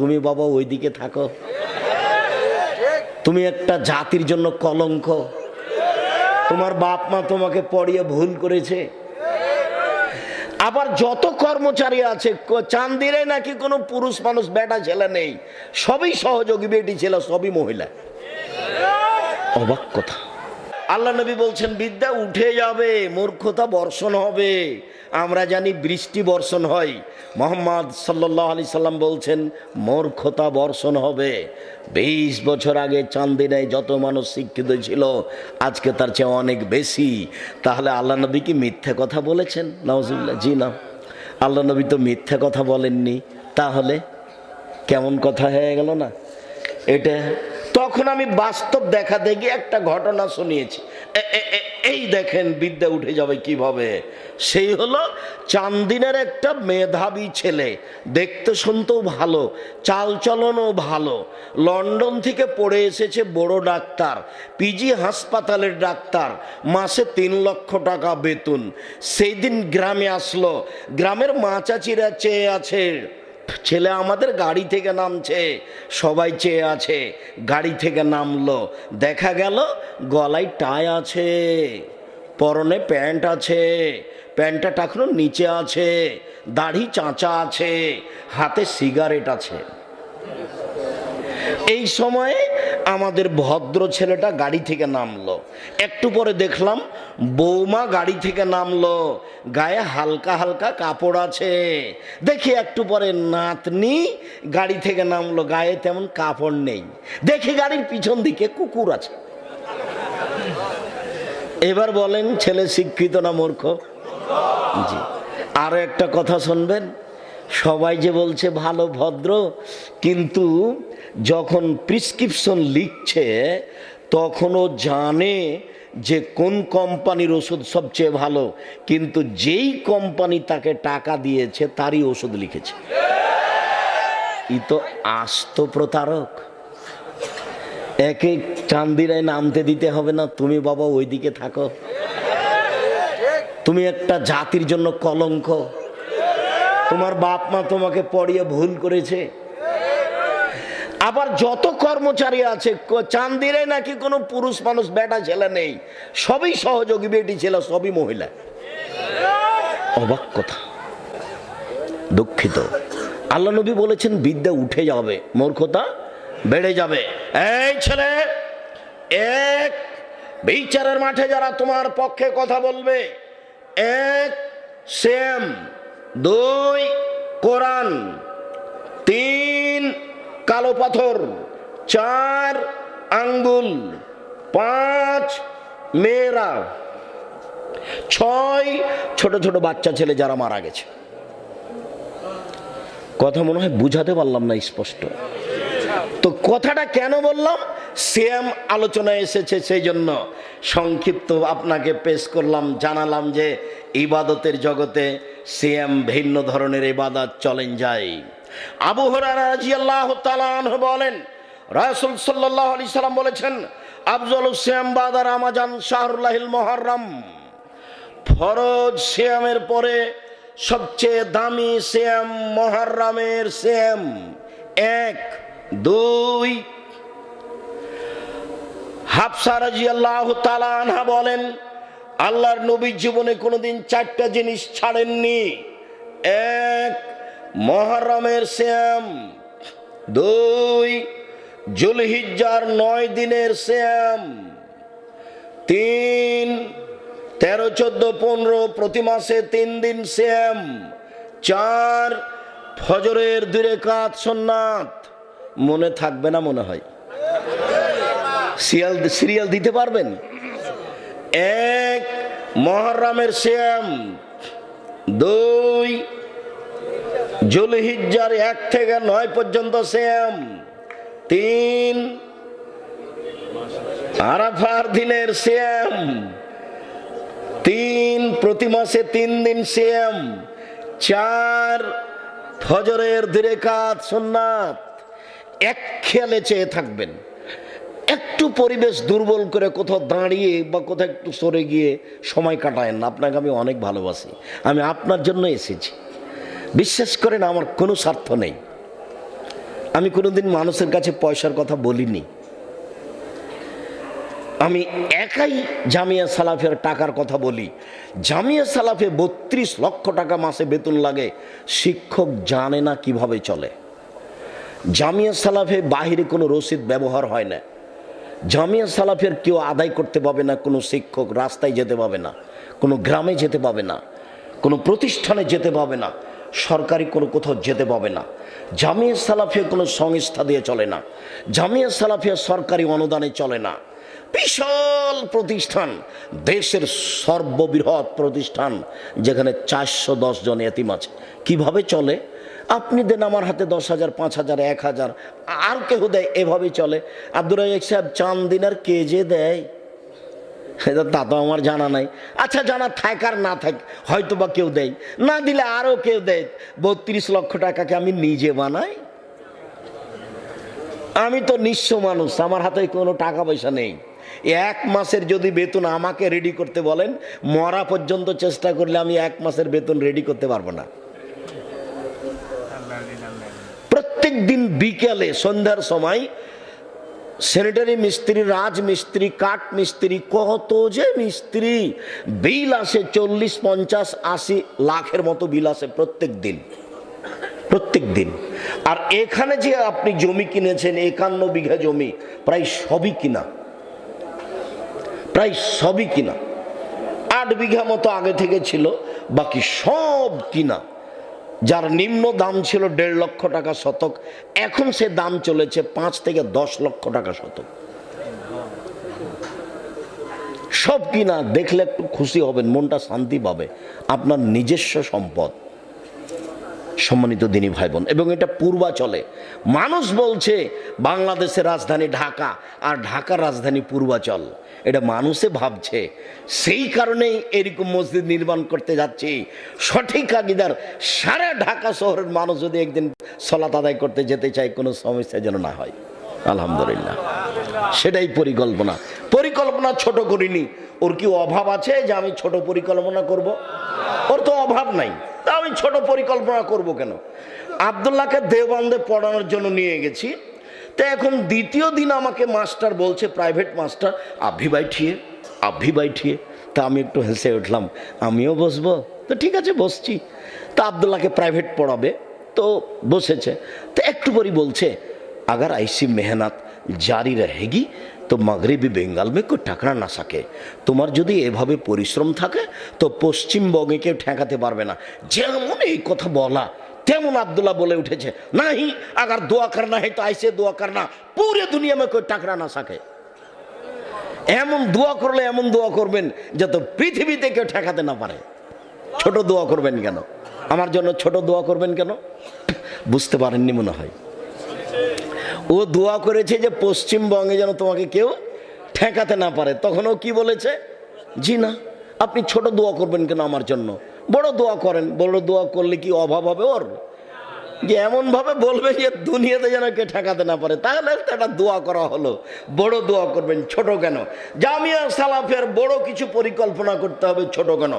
তুমি বাবা ওইদিকে থাকো। তুমি একটা জাতির জন্য কলঙ্ক। তোমার বাপ মা তোমাকে পড়িয়ে ভুল করেছে। আবার যত কর্মচারী আছে চান্দিরে নাকি কোনো পুরুষ মানুষ, বেটা ছেলে নেই। সবই সহযোগী, বেটি ছেলে, সবই মহিলা। অবাক কথা। আল্লাহ নবী বলছেন, বিদ্যা উঠে যাবে, মূর্খতা বর্ষণ হবে। আমরা জানি বৃষ্টি বর্ষণ হয়। মোহাম্মদ সাল্লাহ আলি সাল্লাম বলছেন, মূর্খতা বর্ষণ হবে। বিশ বছর আগে চান্দিনায় যত মানুষ শিক্ষিত ছিল, আজকে তার চেয়ে অনেক বেশি। তাহলে আল্লাহ নবী কি মিথ্যে কথা বলেছেন? নওয়াজুল্লাহ জি না। আল্লাহ নবী তো মিথ্যে কথা বলেননি। তাহলে কেমন কথা হয়ে গেল না? এটা তখন আমি বাস্তব দেখা দেখি একটা ঘটনা শুনিয়েছি। এই দেখেন বিদ্যা উঠে যাবে কীভাবে? সেই হলো চান্দিনের একটা মেধাবী ছেলে, দেখতে শুনতেও ভালো চালচলনও ভালো, লন্ডন থেকে পড়ে এসেছে বড় ডাক্তার, পিজি হাসপাতালের ডাক্তার, মাসে তিন লক্ষ টাকা বেতন। সেই দিন গ্রামে আসলো, গ্রামের মা চাচিরা চেয়ে আছে ছেলে আমাদের গাড়ি থেকে নামছে, সবাই চেয়ে আছে, গাড়ি থেকে নামলো। দেখা গেল গলায় টাই আছে, পরনে প্যান্ট আছে, প্যান্টটা টাকনো নিচে আছে, দাড়ি চাঁচা আছে, হাতে সিগারেট আছে। এই সময়ে আমাদের ভদ্র ছেলেটা গাড়ি থেকে নামলো। একটু পরে দেখলাম বৌমা গাড়ি থেকে নামলো। গায়ে হালকা হালকা কাপড় আছে। দেখি একটু পরে নাতনি গাড়ি থেকে নামলো। গায়ে তেমন কাপড় নেই। দেখি গাড়ির পিছন দিকে কুকুর আছে। এবার বলেন, ছেলে শিক্ষিত না মূর্খ? জি। আরও একটা কথা শুনবেন? সবাই যে বলছে ভালো ভদ্র, কিন্তু যখন প্রিসক্রিপশন লিখছে, তখনও জানে যে কোন কোম্পানির ওষুধ সবচেয়ে ভালো, কিন্তু যেই কোম্পানি তাকে টাকা দিয়েছে, তারই ওষুধ লিখেছে। ই তো আস্ত প্রতারক। একে চান্দিরায় নামতে দিতে হবে না, তুমি বাবা ওইদিকে থাকো। তুমি একটা জাতির জন্য কলঙ্ক। তোমার বাপ মা তোমাকে পড়িয়ে ভুল করেছে। আবার যত কর্মচারী আছে চান্দিরে নাকি কোনো পুরুষ মানুষ, বেটা ছেলে নেই। সবই সহযোগী, বেটি ছেলে, সবই মহিলা। অবাক কথা। দুঃখিত। আল্লাহ নবী বলেছেন, বিদ্যা উঠে যাবে, মূর্খতা বেড়ে যাবে। এই ছেলে, এক, বিচারের মাঠে যারা তোমার পক্ষে কথা বলবে, এক, সেম। দুই, কোরআন। তিন, কালো পাথর। চার, আঙ্গুল। পাঁচ, মেয়েরা। ছয়, ছোট ছোট বাচ্চা ছেলে যারা মারা গেছে। কথা মনে হয় বুঝাতে পারলাম না স্পষ্ট। তো কথাটা কেন বললাম? সেম আলোচনায় এসেছে সেই জন্য। সংক্ষিপ্ত আপনাকে পেশ করলাম, জানালাম যে ইবাদতের জগতে সেম ভিন্ন ধরনের ইবাদত চলেন যায় আবু হরাজিয়াল্লাহ তালান বলেন, রাসুল সাল্লাহ আলি সাল্লাম বলেছেন, আফজল শ্যাম বাদার আমাজান শাহরুল্লাহিল মহরম ফরজ শ্যামের পরে সবচেয়ে দামি শ্যাম মহারামের শ্যাম এক, দুই। হাফসা রাজি আল্লাহ তালানহা বলেন আল্লাহর নবীর জীবনে কোনোদিন চারটা জিনিস ছাড়েননি। এক, মহারমের শ্যাম দুই, জুলহিজ্জার নয় দিনের শ্যাম তিন, তেরো, চোদ্দ, পনেরো, প্রতি মাসে তিন দিন শ্যাম চার, ফজরের দূরে কাত সোননাথ মনে থাকবে না মনে হয়। সিরিয়াল সিরিয়াল দিতে পারবেন? এক মহরমের শ্যাম দুই জুলহিজ্জার এক থেকে নয় পর্যন্ত শ্যাম তিন আরাফার দিনের শ্যাম তিন প্রতি মাসে তিন দিন শ্যাম চার ফজরের ধীরে কাজ সোননাথ এক খেয়ালে চেয়ে থাকবেন। একটু পরিবেশ দুর্বল করে কোথাও দাঁড়িয়ে বা কোথাও একটু সরে গিয়ে সময় কাটায় না। আপনাকে আমি অনেক ভালোবাসি। আমি আপনার জন্য এসেছি। বিশ্বাস করেন, আমার কোনো স্বার্থ নেই। আমি কোনোদিন মানুষের কাছে পয়সার কথা বলিনি। আমি একাই জামিয়া সালাফের টাকার কথা বলি। জামিয়া সালাফে বত্রিশ লক্ষ টাকা মাসে বেতন লাগে। শিক্ষক জানে না কীভাবে চলে। জামিয়া সালাফে বাহিরে কোনো রসিদ ব্যবহার হয় না। জামিয়া সালাফের কেউ আদায় করতে পাবে না, কোনো শিক্ষক রাস্তায় যেতে পাবে না, কোনো গ্রামে যেতে পাবে না, কোনো প্রতিষ্ঠানে যেতে পাবে না, সরকারি কোনো কোথাও যেতে পাবে না। জামিয়া সালাফিয়া কোনো সংস্থা দিয়ে চলে না, জামিয়া সালাফিয়া সরকারি অনুদানে চলে না। বিশাল প্রতিষ্ঠান, দেশের সর্ববৃহৎ প্রতিষ্ঠান, যেখানে চারশো দশ জন এতিম আছে। কীভাবে চলে? আপনি দেন আমার হাতে দশ হাজার, পাঁচ হাজার, এক হাজার। আর কেউ দেয়? এভাবেই চলে। আব্দুর রাজাক সাহেব চান দিনার কে যে দেয়? এটা তা তো আমার জানা নাই। আচ্ছা জানা থাক আর না থাক হয়তো বা কেউ দেয়। না দিলে আরও কেউ দেয়। বত্রিশ লক্ষ টাকাকে আমি নিজে বানাই। আমি তো নিঃস্ব মানুষ, আমার হাতে কোনো টাকা পয়সা নেই। এক মাসের যদি বেতন আমাকে রেডি করতে বলেন, মরা পর্যন্ত চেষ্টা করলে আমি এক মাসের বেতন রেডি করতে পারব না। প্রত্যেক দিন বিকেলে সন্ধ্যার সময় স্যানিটারি মিস্ত্রি রাজ মিস্ত্রি কাঠ মিস্ত্রি, কত যে মিস্ত্রি, বিল আসে চল্লিশ, পঞ্চাশ, আশি লাখের মতো বিল আসে প্রত্যেক দিন। প্রত্যেক দিন। আর এখানে যে আপনি জমি কিনেছেন, একান্ন বিঘা জমি, প্রায় সবই কিনা। প্রায় সবই কিনা। আট বিঘা মতো আগে থেকে ছিল, বাকি সব কিনা। যার নিম্ন দাম ছিল দেড় লক্ষ টাকা শতক, এখন সে দাম চলেছে পাঁচ থেকে দশ লক্ষ টাকা শতক। সব কিনা দেখলে একটু খুশি হবেন, মনটা শান্তি পাবে। আপনার নিজস্ব সম্পদ। সম্মানিত দিনী ভাই বোন এবং এটা পূর্বাচলে। মানুষ বলছে, বাংলাদেশের রাজধানী ঢাকা, আর ঢাকার রাজধানী পূর্বাচল। এটা মানুষে ভাবছে। সেই কারণেই এরকম মসজিদ নির্মাণ করতে যাচ্ছি। সঠিক আকিদার সারা ঢাকা শহরের মানুষ যদি একদিন সলাত আদায় করতে যেতে চায়, কোনো সমস্যা যেন না হয়। আলহামদুলিল্লাহ। সেটাই পরিকল্পনা। পরিকল্পনা ছোট করিনি। ওর কি অভাব আছে যে আমি ছোট পরিকল্পনা করব? ওর তো অভাব নাই। তা আমি ছোট পরিকল্পনা করব কেন? আবদুল্লাহকে দেওবন্দে পড়ানোর জন্য নিয়ে গেছি। তো এখন দ্বিতীয় দিন আমাকে মাস্টার বলছে, প্রাইভেট মাস্টার, আভি বাইঠিয়ে আভি বাইঠিয়ে। তা আমি একটু হেসে উঠলাম, আমিও বসবো? তো ঠিক আছে, বসছি। তা আবদুল্লাহকে প্রাইভেট পড়াবে, তো বসেছে। তো একটু পরই বলছে, আগার আইসি মেহনত জারি রহেগি তো মাগরিবি বেঙ্গল মে কেউ টাকরা না সকে তোমার যদি এভাবে পরিশ্রম থাকে তো পশ্চিমবঙ্গে কেউ ঠেকাতে পারবে না যেমন এই কথা বলা তেমন আবদুল্লাহ বলে উঠেছে নাহি আগার দোয়া করনা है তো ऐसे দোয়া করনা পুরে দুনিয়া মে কেউ টাকরা না সকে এমন দোয়া করলে এমন দোয়া করবেন যাতে পৃথিবীতে কেউ ঠেকাতে না পারে ছোট দোয়া করবেন কেন আমার জন্য ছোট দোয়া করবেন কেন বুঝতে পারেননি মনে হয় ও দোয়া করেছে যে পশ্চিমবঙ্গে যেন তোমাকে কেউ ঠেকাতে না পারে। তখন ও কি বলেছে? জি না, আপনি ছোট দোয়া করবেন কেন আমার জন্য? বড় দোয়া করেন, বড় দোয়া করলে কি অভাব হবে ওর? যে এমনভাবে বলবে যে দুনিয়াতে যেন কে ঠেকাতে না পারে, তাহলে তো একটা দোয়া করা হলো। বড় দোয়া করবেন, ছোট কেন? জামিয়া সালাফের বড় কিছু পরিকল্পনা করতে হবে, ছোট কেন?